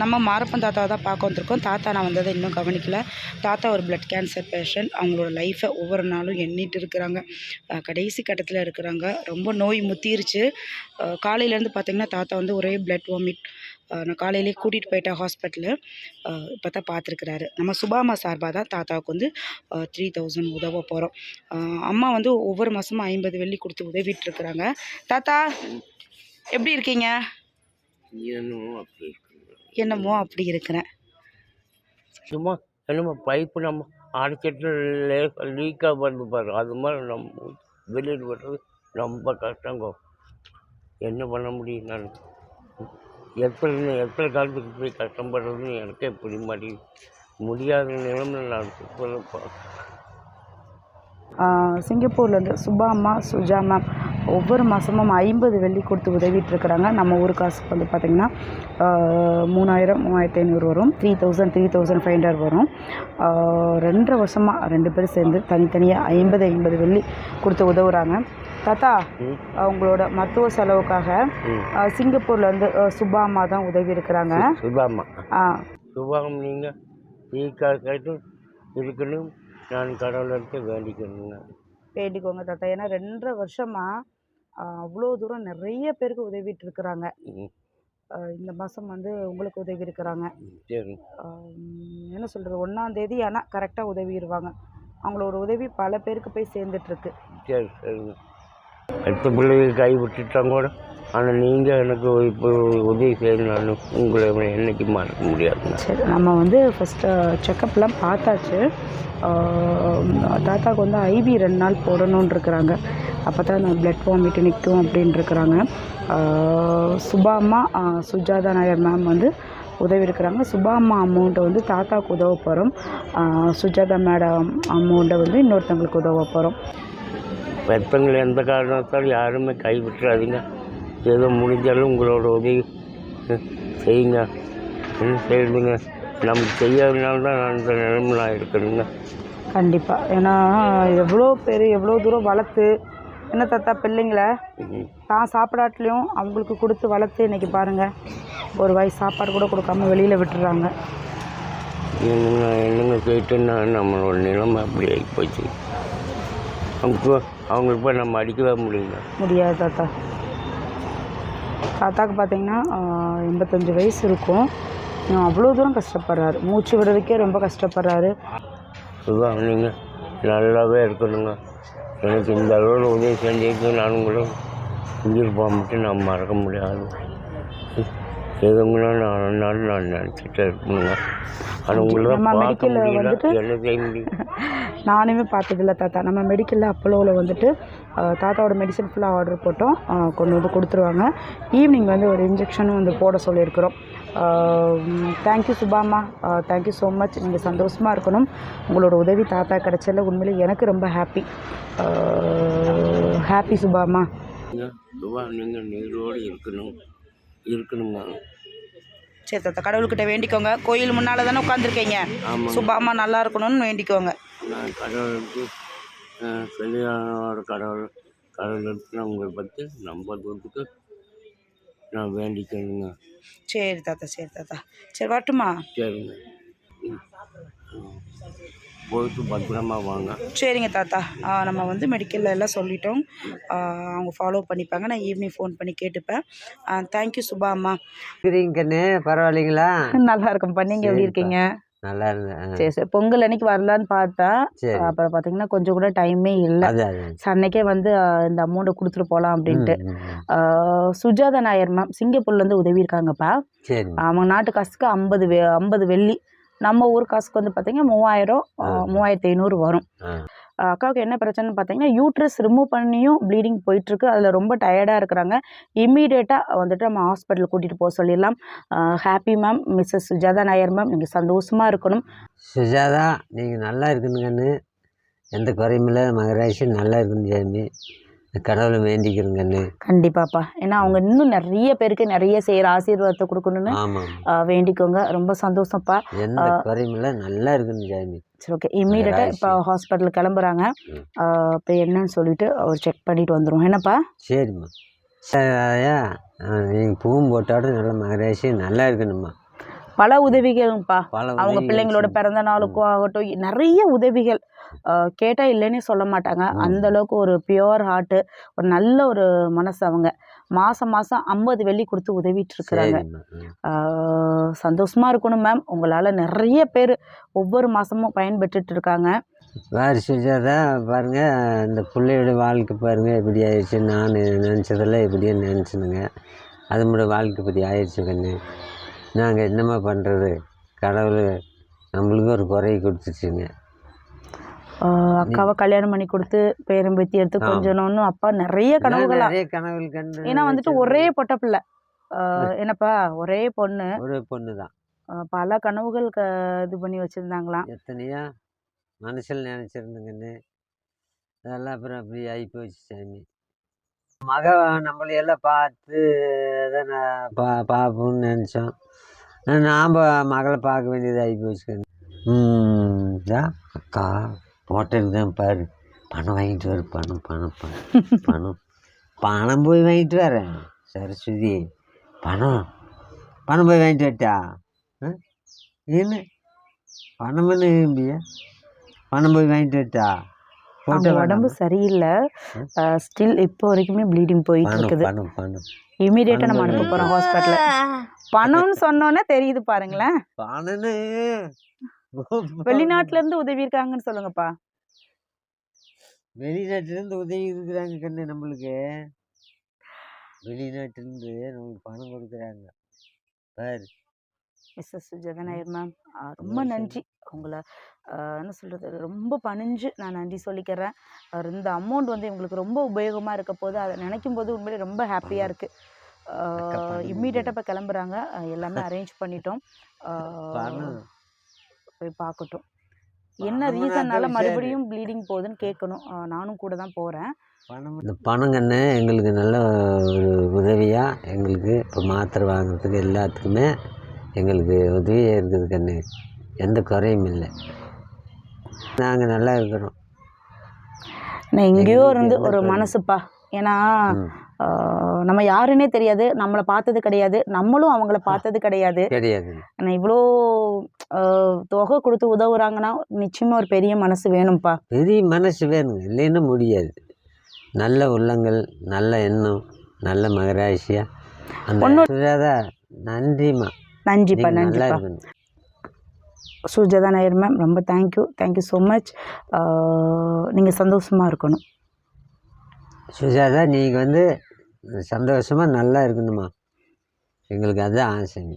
நம்ம மாரப்பன் தாத்தாவை தான் பார்க்க வந்திருக்கோம். தாத்தா நான் வந்ததை இன்னும் கவனிக்கல. தாத்தா ஒரு பிளட் கேன்சர் பேஷண்ட் அவங்களோட லைஃப்பை ஒவ்வொரு நாளும் எண்ணிட்டு இருக்கிறாங்க. கடைசி கட்டத்தில் இருக்கிறாங்க. ரொம்ப நோய் முத்திருச்சு. காலையிலேருந்து பார்த்தீங்கன்னா தாத்தா வந்து ஒரே பிளட் வாமிட் நான் காலையிலேயே கூட்டிகிட்டு போயிட்டேன் ஹாஸ்பிட்டலு இப்போ தான் பார்த்துருக்குறாரு நம்ம சுபாமா சார்பாக தான் தாத்தாவுக்கு வந்து த்ரீ தௌசண்ட் உதவ போகிறோம் அம்மா வந்து ஒவ்வொரு மாதமும் ஐம்பது வெள்ளி கொடுத்து உதவிட்டு இருக்கிறாங்க. தாத்தா எப்படி இருக்கீங்க? என்னமோ அப்படி இருக்கிறேன். சும்மா என்னமோ பைப்பு நம்ம அடைச்சிட்டு லீக்காக வருது பாரு. அது மாதிரி நம்ம வெளியில் வர்றது ரொம்ப கஷ்டங்க. என்ன பண்ண முடியும் நான்? எத்தனை எத்தனை காலத்துக்கு போய் கஷ்டப்படுறதுன்னு எனக்கே புரிய மாட்டேங்குது முடியாத நிலைமையில் நான் சிங்கப்பூர்லேருந்து சுபா அம்மா சுஜா மேம் ஒவ்வொரு மாதமும் ஐம்பது வெள்ளி கொடுத்து உதவிட்டு இருக்கிறாங்க நம்ம ஊர் காசுக்கு வந்து பார்த்திங்கன்னா மூணாயிரம் மூவாயிரத்தி ஐநூறு வரும். Three thousand three thousand five hundred வரும். ரெண்டரை வருஷமாக ரெண்டு பேரும் சேர்ந்து தனித்தனியாக ஐம்பது ஐம்பது வெள்ளி கொடுத்து உதவுறாங்க. தாத்தா. அவங்களோட மருத்துவ செலவுக்காக ம். ஆஹ், சிங்கப்பூர்லேருந்து ஆஹ், சுபா அம்மா தான் உதவி இருக்கிறாங்க சுபாமா ஆ. சுபாகம் நீங்கள் லீக்காக கேட்டு இருக்கணும். நான் கடவுளர்கிட்ட வேண்டிக்கணுங்க. வேண்டிக்கோங்க தாத்தா. ஏன்னா ரெண்டரை வருஷமாக அவ்வளோ தூரம் நிறைய பேருக்கு உதவிட்டு இருக்கிறாங்க இந்த மாதம் வந்து உங்களுக்கு உதவி இருக்கிறாங்க என்ன சொல்கிறது ஒன்றாந்தேதி ஆனால் கரெக்டாக உதவிடுவாங்க அவங்களோட உதவி பல பேருக்கு போய் சேர்ந்துட்ருக்கு. சரி சரிங்க அடுத்த பிள்ளைகள் கை விட்டுட்டாங்க கூட. ஆனால் நீங்கள் எனக்கு இப்போ உதவி செய்யணும் நான் உங்களை என்னைக்கு மறக்க முடியாதுங்க. சரி நம்ம வந்து ஃபஸ்ட்டு செக்கப்லாம் பார்த்தாச்சு. தாத்தாவுக்கு வந்து ஐவி ரெண்டு நாள் போடணும்னு இருக்கிறாங்க. அப்போ தான் நான் பிளட் வாமிட் நிற்கும் அப்படின்னு இருக்கிறாங்க. சுபா அம்மா ஆ, சுஜாதா நாயர் மேம் வந்து உதவி இருக்கிறாங்க. சுபா அம்மா அமௌண்ட்டை வந்து தாத்தாவுக்கு உதவ போகிறோம் சுஜாதா மேடம் அமௌண்ட்டை வந்து இன்னொருத்தவங்களுக்கு உதவ போகிறோம் வெப்பங்களை எந்த காரணத்தாலும் யாருமே கை விட்டுறாதீங்க ஏதோ முடிஞ்சாலும் உங்களோட உதவி செய்யுங்க. என்ன செய்யுதுங்க நமக்கு செய்யாதனால தான் நான் இந்த நிலைமையில் நான் இருக்கணுங்க. கண்டிப்பாக ஏன்னா எவ்வளோ பேர் எவ்வளோ தூரம் வளர்த்து என்ன தாத்தா பிள்ளைங்கள. தான் சாப்பிடாட்டிலையும் அவங்களுக்கு கொடுத்து வளர்த்து இன்னைக்கு பாருங்கள் ஒரு வாய் சாப்பாடு கூட கொடுக்காம வெளியில் விட்டுறாங்க. என்னங்க என்னங்க கேட்டுன்னா நம்மளோட நிலைமை அப்படி ஆகி போச்சு. அவங்க அவங்களுக்கு போய் நம்ம அடிக்கவே முடியல. முடியாது தாத்தா. தாத்தாக்கு பார்த்தீங்கன்னா எண்பத்தஞ்சு வயசு இருக்கும். அவ்வளோ தூரம் கஷ்டப்படுறாரு. மூச்சு விடுறதுக்கே ரொம்ப கஷ்டப்படுறாரு. நீங்கள் நல்லாவே இருக்கணுங்க. எனக்கு இந்த அளவில் உதவி செஞ்சதுக்கு நான் உங்களை உயிர் போக மட்டும் நான் மறக்க முடியாது. எதுங்களும் நான் நாள் நான் நினச்சிட்டே இருக்கணுங்க. ஆனால் உங்களை பார்க்க முடியல. என்ன செய்ய முடியும்? நானுமே பார்த்ததில்ல தாத்தா. நம்ம மெடிக்கலில் அப்போலோவில் வந்துட்டு தாத்தாவோட மெடிசன் ஃபுல்லாக ஆர்டர் போட்டோம். கொண்டு வந்து கொடுத்துருவாங்க. ஈவினிங் வந்து ஒரு இன்ஜெக்ஷனும் வந்து போட சொல்லியிருக்கிறோம். தேங்க்யூ சுபாமா. தேங்க்யூ ஸோ மச் நீங்கள் சந்தோஷமாக இருக்கணும். உங்களோட உதவி தாத்தா கிடைச்சல உண்மையிலே எனக்கு ரொம்ப ஹாப்பி ஹாப்பி சுபாமா. நீங்கள் நீரோடு இருக்கணும் இருக்கணுங்க சரி தாத்தா கடவுள்கிட்ட வேண்டிக்கோங்க. கோயில் முன்னால் தானே உட்காந்துருக்கீங்க சுபாமா நல்லா இருக்கணும்னு வேண்டிக்கோங்க. கடவுளுக்கு கல்யாணோட கடவுள் கடவுளுக்கு நான் உங்களை பற்றி நம்புறதுக்கு நான் வேண்டிக்கணுங்க. சரி தாத்தா சரி தாத்தா. சரி வரட்டுமா? சரிங்க. போயிட்டு பத்திரமா வாங்க. சரிங்க தாத்தா. நம்ம வந்து மெடிக்கலில் எல்லாம் சொல்லிட்டோம். அவங்க ஃபாலோ பண்ணிப்பாங்க. நான் ஈவினிங் ஃபோன் பண்ணி கேட்டுப்பேன். தேங்க்யூ சுபா அம்மா. இருக்கிறீங்க கண்ணு. பரவாயில்லைங்களா? நல்லா இருக்கும்ப்பா நீங்கள் எப்படி இருக்கீங்க? நல்லா இருந்தேன் சரி சரி. பொங்கல் அன்னைக்கு வரலான்னு பார்த்தேன் சரி. அப்புறம் பார்த்தீங்கன்னா கொஞ்சம் கூட டைமே இல்லை. அன்னைக்கே வந்து இந்த அமௌண்ட்டை கொடுத்துட்டு போகலாம் அப்படின்ட்டு. சுஜாதா நாயர் மேம் சிங்கப்பூர்லேருந்து உதவி இருக்காங்கப்பா. அவங்க நாட்டு காசுக்கு ஐம்பது ஐம்பது வெள்ளி. நம்ம ஊர் காசுக்கு வந்து பார்த்தீங்கன்னா மூவாயிரம் மூவாயிரத்தி ஐநூறு வரும். அக்காவுக்கு என்ன பிரச்சனைன்னு பார்த்தீங்கன்னா யூட்ரஸ் ரிமூவ் பண்ணியும் ப்ளீடிங் போயிட்டுருக்கு. அதில் ரொம்ப டயர்டாக இருக்கிறாங்க. இம்மீடியட்டாக வந்துட்டு நம்ம ஹாஸ்பிட்டல் கூட்டிகிட்டு போக சொல்லிடலாம். Happy ma'am Mrs Sujatha Nair ma'am நீங்கள் சந்தோஷமாக இருக்கணும். சுஜாதா நீங்கள் நல்லா இருக்கணும் கண்ணு எந்த குறையும் இல்லை. மகராசி நல்லா இருக்கணும் சாமி கடவுளை வேண்டிக்கிறேன் கண்ணு கண்டிப்பாப்பா. ஏன்னா அவங்க இன்னும் நிறைய பேருக்கு நிறைய செய்கிற ஆசீர்வாதத்தை கொடுக்கணும்னு வேண்டிக்கோங்க. ரொம்ப சந்தோஷம்ப்பா. எந்த குறையும் இல்லை. நல்லா இருக்கணும் சாமி சரி ஓகே இம்மீடியட்டாக இப்போ ஹாஸ்பிட்டல் கிளம்புறாங்க. இப்போ என்னன்னு சொல்லிட்டு அவர் செக் பண்ணிட்டு வந்துடும் என்னப்பா? சரிம்மா. ஐயா நீங்கள் பூவும் போட்டாலும் நல்ல மகராசி நல்லா இருக்கணும்மா. பல உதவிகள்ப்பா. அவங்க பிள்ளைங்களோட பிறந்த நாளுக்கும் ஆகட்டும் நிறைய உதவிகள். அஹ் கேட்டா இல்லைன்னே சொல்ல மாட்டாங்க. அந்த அளவுக்கு ஒரு பியோர் ஹார்ட்டு ஒரு நல்ல ஒரு மனசு அவங்க. மாசம் மாசம் ஐம்பது வெள்ளி கொடுத்து உதவிட்டு இருக்கிறாங்க. சரிம்மா ம். ஆஹ் சந்தோஷமா இருக்கணும் மேம் உங்களால நிறைய பேர் ஒவ்வொரு மாசமும் பயன்பெற்றுட்டு இருக்காங்க வேறு சுஜாதா பாருங்க இந்த பிள்ளையோட வாழ்க்கை பாருங்க இப்படி ஆயிடுச்சு. நான் நினச்சதெல்லாம் இப்படியே நினச்சினுங்க. அதனோட வாழ்க்கை இப்படி ஆயிடுச்சு கண்ணு. நாங்கள் என்னம்மா பண்ணுறது கடவுள் நம்மளுக்கு ஒரு குறையை கொடுத்துச்சுங்க. அக்காவை கல்யாணம் பண்ணி கொடுத்து பேரம் பேத்தி எடுத்து. கொஞ்சணும்னு அப்பா நிறைய கனவுகளா? ஏன்னா வந்துட்டு. ஒரே பொட்ட பிள்ளை. என்னப்பா ஒரே பொண்ணு. ஒரு பொண்ணு தான். பல கனவுகள் க இது பண்ணி வச்சிருந்தாங்களாம் எத்தனையா மனசில் நினச்சிருந்துங்கன்னு. அதெல்லாம் அப்புறம் அப்படி ஆகி போச்சு சாமி. மக நம்மளையெல்லாம் பார்த்து தான் நான் பா பார்ப்போம்னு நினச்சோம். நாம் மகளை பார்க்க வேண்டியது ஆகி போச்சு அக்கா போட்டதுக்கு தான் பாரு. பணம் வாங்கிட்டு வர பணம் பணம் பணம் பணம். பணம் போய் வாங்கிட்டு வரேன். சரஸ்வதி. பணம். பணம் போய் வாங்கிட்டு வரட்டா ஆ? என்ன? பணம் என்ன விரும்பியா? பணம் போய் வாங்கிட்டு வரட்டா அவங்க உடம்பு சரியில்லை. ஸ்டில் இப்போ வரைக்குமே ப்ளீடிங் போயிட்டு இருக்குது. பணம் பணம். இமீடியட்டா நம்ம அனுப்ப போறோம் ஹாஸ்பிட்டல் பணம்னு சொன்னோன்னே தெரியுது பாருங்களேன். பணம்னு. வெளிநாட்டுல இருந்து உதவி இருக்காங்கன்னு சொல்லுங்கப்பா. வெளிநாட்டிலேருந்து உதவி இருக்கிறாங்க கண்ணு நம்மளுக்கு. வெளிநாட்டிலேருந்து நம்மளுக்கு பணம் கொடுக்குறாங்க. பாரு. மிஸ்ஸஸ் சுஜாதா நாயர் மேம் ரொம்ப. நன்றி. உங்களை என்ன சொல்கிறது ரொம்ப பணிஞ்சு நான் நன்றி சொல்லிக்கிறேன். இந்த அமௌண்ட் வந்து எங்களுக்கு ரொம்ப உபயோகமாக இருக்க போது அதை நினைக்கும் போது உண்மையிலே ரொம்ப ஹாப்பியாக இருக்குது இம்மீடியட்டாக இப்போ கிளம்புறாங்க. எல்லாமே அரேஞ்ச் பண்ணிட்டோம். போய் பார்க்கட்டும். என்ன ரீசன்னால மறுபடியும் ப்ளீடிங் போகுதுன்னு கேட்கணும். நானும் கூட தான் போகிறேன் பணம் இந்த பணம் கண்ணு எங்களுக்கு நல்ல ஒரு உதவியாக எங்களுக்கு இப்போ மாத்திரை வாங்குறதுக்கு எல்லாத்துக்குமே எங்களுக்கு உதவியாக இருக்குது கண்ணு. எந்த குறையும் இல்லை. நாங்கள் நல்லா இருக்கிறோம். நான் எங்கேயோ இருந்து ஒரு மனசுப்பா. ஏன்னா நம்ம யாருன்னே தெரியாது. நம்மளை பார்த்தது கிடையாது. நம்மளும் அவங்கள பார்த்தது கிடையாது. கிடையாது ஆனால் இவ்வளோ தொகை கொடுத்து உதவுறாங்கன்னா நிச்சயமாக ஒரு பெரிய மனசு வேணும்ப்பா பெரிய மனசு வேணுங்க. இல்லைன்னா முடியாது. நல்ல உள்ளங்கள் நல்ல எண்ணம் நல்ல மகராசியா? அந்த சுஜாதா நன்றிம்மா. நன்றிப்பா நல்லா நன்றிப்பா. இருக்கணும். சுஜாதா நாயர் மேம் ரொம்ப thank you thank you so much நீங்கள் சந்தோஷமாக இருக்கணும். சுஜாதா நீங்கள் வந்து சந்தோஷமாக நல்லா இருக்கணுமா எங்களுக்கு அதுதான் ஆசைங்க.